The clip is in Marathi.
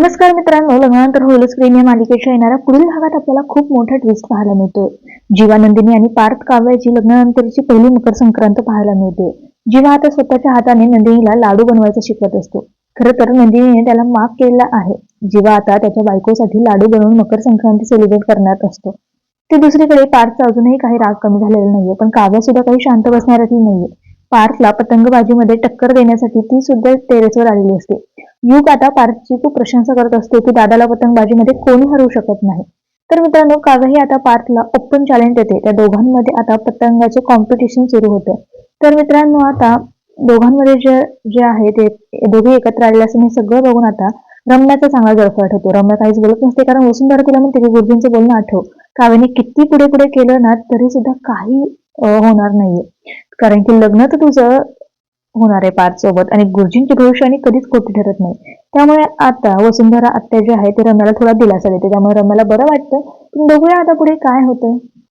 नमस्कार मित्रांनो लग्नानंतर होईल स्क्रीन या मालिकेच्या येणाऱ्या पुढील भागात आपल्याला खूप मोठा ट्विस्ट पाहायला मिळतोय. जीवानंदिनी आणि पार्थ काव्याची लग्नानंतरची पहिली मकर संक्रांत पाहायला मिळते. जीवा आता स्वतःच्या हाताने नंदिनीला लाडू बनवायचं शिकवत असतो. खरं तर नंदिनीने त्याला माफ केलेला आहे. जीवा आता त्याच्या बायकोसाठी लाडू बनवून मकर संक्रांती सेलिब्रेट करणार असतो. ते दुसरीकडे पार्थचा अजूनही काही राग कमी झालेला नाहीये पण काव्या सुद्धा काही शांत बसणारही नाहीये. पार्थला पतंगबाजीमध्ये टक्कर देण्यासाठी ती सुद्धा टेरेसवर आलेली असते. युग आता पार्थची खूप प्रशंसा करत असतो की दादाला पतंगबाजीमध्ये कोणी हरवू शकत नाही. तर मित्रांनो काव्याही आता पार्थला ओपन चॅलेंज देते. त्या दोघांमध्ये आता पतंगाचे कॉम्पिटिशन सुरू होतं. तर मित्रांनो आता दोघांमध्ये जे जे आहे ते दोघे एकत्र आलेले असून हे सगळं बघून आता रम्याचा चांगला जळफळाट होतो. रम्या काहीच बोलत नसते कारण वसुंधरा तिला म्हणते की गुरुजींचं बोलणं आठव. काव्याने किती पुढे पुढे केलं ना तरी सुद्धा काही होणार नाहीये. कारण की लग्न तर तुझं होणार आहे पार्थ सोबत आणि गुरुजींची भविष्यवाणी कधीच खोटी ठरत नाही. त्यामुळे आता वसुंधरा आत्या जे आहे ते रम्याला थोडा दिलासा देते. त्यामुळे रम्याला बरं वाटतं. पण बघूया आता पुढे काय होतं.